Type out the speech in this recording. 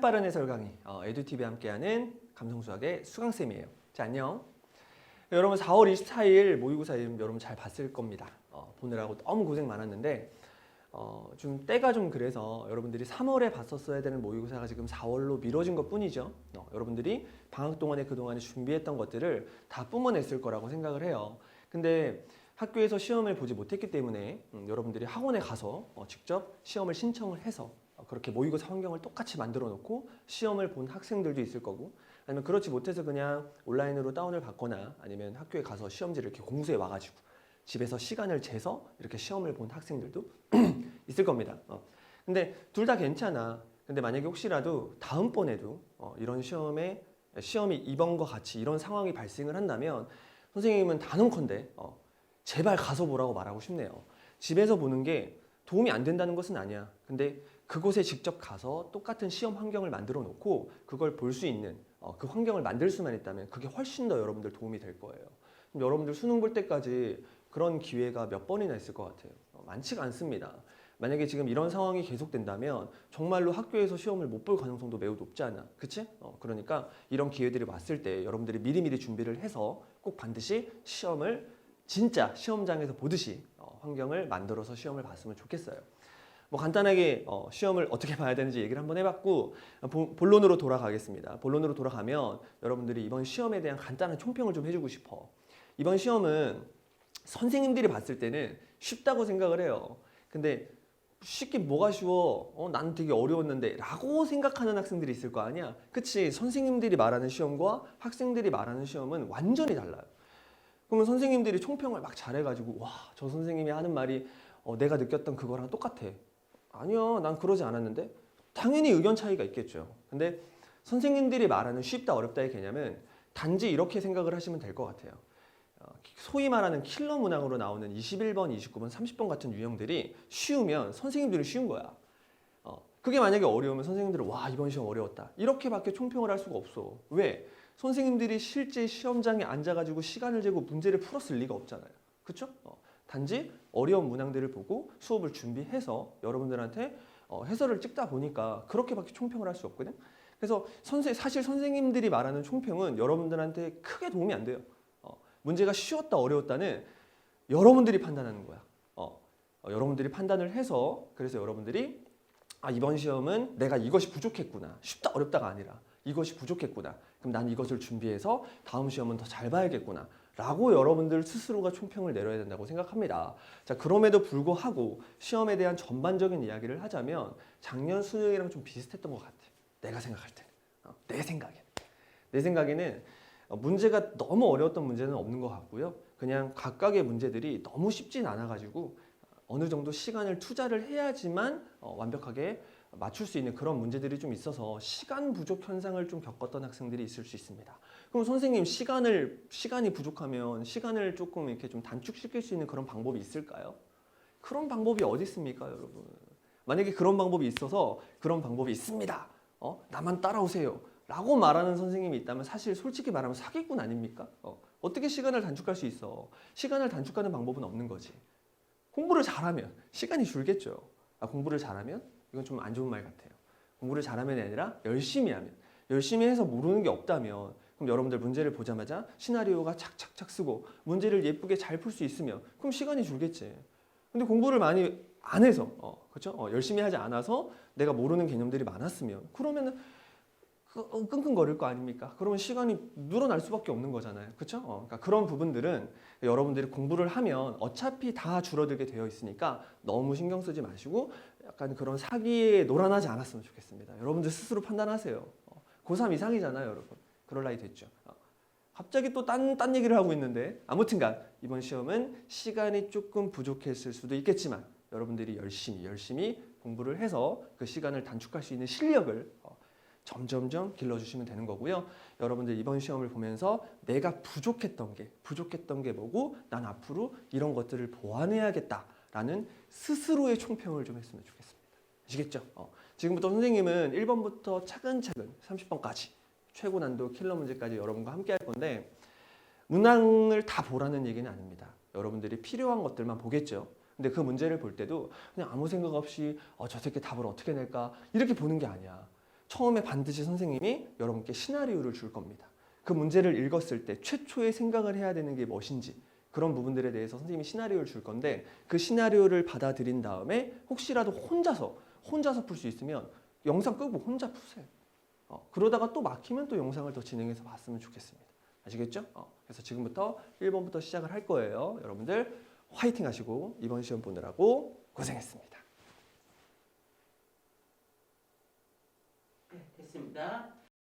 빠른 해설 강의 어, 에듀티비 함께하는 감성수학의 수강쌤이에요. 자 안녕. 여러분 4월 24일 모의고사 여러분 잘 봤을 겁니다. 어, 보느라고 너무 고생 많았는데 어, 좀 때가 좀 그래서 여러분들이 3월에 봤었어야 되는 모의고사가 지금 4월로 미뤄진 것 뿐이죠. 어, 여러분들이 방학 동안에 그동안에 준비했던 것들을 다 뿜어냈을 거라고 생각을 해요. 근데 학교에서 시험을 보지 못했기 때문에 음, 여러분들이 학원에 가서 어, 직접 시험을 신청을 해서 어, 그렇게 모의고사 환경을 똑같이 만들어 놓고 시험을 본 학생들도 있을 거고 아니면 그렇지 못해서 그냥 온라인으로 다운을 받거나 아니면 학교에 가서 시험지를 이렇게 공수해 와가지고 집에서 시간을 재서 이렇게 시험을 본 학생들도 있을 겁니다. 어. 근데 둘 다 괜찮아. 근데 만약에 혹시라도 다음번에도 어, 이런 시험에 시험이 이번과 같이 이런 상황이 발생을 한다면 선생님은 단언컨대 어, 제발 가서 보라고 말하고 싶네요. 집에서 보는 게 도움이 안 된다는 것은 아니야. 근데 그곳에 직접 가서 똑같은 시험 환경을 만들어 놓고 그걸 볼 수 있는 어, 그 환경을 만들 수만 있다면 그게 훨씬 더 여러분들 도움이 될 거예요. 여러분들 수능 볼 때까지 그런 기회가 몇 번이나 있을 것 같아요. 어, 많지가 않습니다. 만약에 지금 이런 상황이 계속된다면 정말로 학교에서 시험을 못 볼 가능성도 매우 높지 않아. 그치? 어, 그러니까 이런 기회들이 왔을 때 여러분들이 미리미리 준비를 해서 꼭 반드시 시험을 진짜 시험장에서 보듯이 어, 환경을 만들어서 시험을 봤으면 좋겠어요. 뭐 간단하게 어, 시험을 어떻게 봐야 되는지 얘기를 한번 해봤고 본론으로 돌아가겠습니다. 본론으로 돌아가면 여러분들이 이번 시험에 대한 간단한 총평을 좀 해주고 싶어. 이번 시험은 선생님들이 봤을 때는 쉽다고 생각을 해요. 근데 쉽게 뭐가 쉬워? 어, 난 되게 어려웠는데 라고 생각하는 학생들이 있을 거 아니야? 그치? 선생님들이 말하는 시험과 학생들이 말하는 시험은 완전히 달라요. 그러면 선생님들이 총평을 막 잘해가지고 와, 저 선생님이 하는 말이 어, 내가 느꼈던 그거랑 똑같아. 아니요, 난 그러지 않았는데. 당연히 의견 차이가 있겠죠. 근데 선생님들이 말하는 쉽다 어렵다의 개념은 단지 이렇게 생각을 하시면 될 것 같아요. 어, 소위 말하는 킬러 문항으로 나오는 21번, 29번, 30번 같은 유형들이 쉬우면 선생님들은 쉬운 거야. 어, 그게 만약에 어려우면 선생님들은 와 이번 시험 어려웠다 이렇게밖에 총평을 할 수가 없어. 왜? 선생님들이 실제 시험장에 앉아가지고 시간을 재고 문제를 풀었을 리가 없잖아요. 그렇죠? 단지 어려운 문항들을 보고 수업을 준비해서 여러분들한테 어, 해설을 찍다 보니까 그렇게밖에 총평을 할 수 없거든. 그래서 선생 사실 선생님들이 말하는 총평은 여러분들한테 크게 도움이 안 돼요. 어, 문제가 쉬웠다 어려웠다는 여러분들이 판단하는 거야. 어, 어, 여러분들이 판단을 해서 그래서 여러분들이 아 이번 시험은 내가 이것이 부족했구나 쉽다 어렵다가 아니라 이것이 부족했구나 그럼 난 이것을 준비해서 다음 시험은 더 잘 봐야겠구나 라고 여러분들 스스로가 총평을 내려야 된다고 생각합니다. 자 그럼에도 불구하고 시험에 대한 전반적인 이야기를 하자면 작년 수능이랑 좀 비슷했던 것 같아. 내가 생각할 때는. 어, 내 생각에 내 생각에는 어, 문제가 너무 어려웠던 문제는 없는 것 같고요. 그냥 각각의 문제들이 너무 쉽진 않아 가지고 어느 정도 시간을 투자를 해야지만 어, 완벽하게 맞출 수 있는 그런 문제들이 좀 있어서 시간 부족 현상을 좀 겪었던 학생들이 있을 수 있습니다. 그럼 선생님 시간을 시간이 부족하면 시간을 조금 이렇게 좀 단축시킬 수 있는 그런 방법이 있을까요? 그런 방법이 어디 있습니까, 여러분? 만약에 그런 방법이 있어서 그런 방법이 있습니다. 어? 나만 따라오세요. 라고 말하는 선생님이 있다면 사실 솔직히 말하면 사기꾼 아닙니까? 어, 어떻게 시간을 단축할 수 있어? 시간을 단축하는 방법은 없는 거지. 공부를 잘하면 시간이 줄겠죠. 아, 공부를 잘하면 이건 좀 안 좋은 말 같아요. 공부를 잘하면이 아니라 열심히 하면 열심히 해서 모르는 게 없다면 그럼 여러분들 문제를 보자마자 시나리오가 착착착 쓰고 문제를 예쁘게 잘 풀 수 있으면 그럼 시간이 줄겠지. 근데 공부를 많이 안 해서 어, 그렇죠? 어, 열심히 하지 않아서 내가 모르는 개념들이 많았으면 그러면은 그, 어, 끙끙거릴 거 아닙니까? 그러면 시간이 늘어날 수밖에 없는 거잖아요. 그렇죠? 어, 그러니까 그런 부분들은 여러분들이 공부를 하면 어차피 다 줄어들게 되어 있으니까 너무 신경 쓰지 마시고 약간 그런 사기에 놀아나지 않았으면 좋겠습니다. 여러분들 스스로 판단하세요. 어, 고3 이상이잖아요, 여러분. 그럴 나이 됐죠. 어, 갑자기 또 딴 딴 얘기를 하고 있는데 아무튼간 이번 시험은 시간이 조금 부족했을 수도 있겠지만 여러분들이 열심히 열심히 공부를 해서 그 시간을 단축할 수 있는 실력을 어, 점점점 길러주시면 되는 거고요. 여러분들 이번 시험을 보면서 내가 부족했던 게 부족했던 게 뭐고 난 앞으로 이런 것들을 보완해야겠다라는 스스로의 총평을 좀 했으면 좋겠습니다. 아시겠죠? 어, 지금부터 선생님은 1번부터 차근차근 30번까지 최고 난도 킬러 문제까지 여러분과 함께 할 건데 문항을 다 보라는 얘기는 아닙니다. 여러분들이 필요한 것들만 보겠죠. 근데 그 문제를 볼 때도 그냥 아무 생각 없이 어, 저 새끼 답을 어떻게 낼까 이렇게 보는 게 아니야. 처음에 반드시 선생님이 여러분께 시나리오를 줄 겁니다. 그 문제를 읽었을 때 최초의 생각을 해야 되는 게 무엇인지 그런 부분들에 대해서 선생님이 시나리오를 줄 건데 그 시나리오를 받아들인 다음에 혹시라도 혼자서 혼자서 풀 수 있으면 영상 끄고 혼자 푸세요. 어, 그러다가 또 막히면 또 영상을 더 진행해서 봤으면 좋겠습니다. 아시겠죠? 어, 그래서 지금부터 1번부터 시작을 할 거예요. 여러분들 화이팅 하시고 이번 시험 보느라고 고생했습니다. 네, 됐습니다.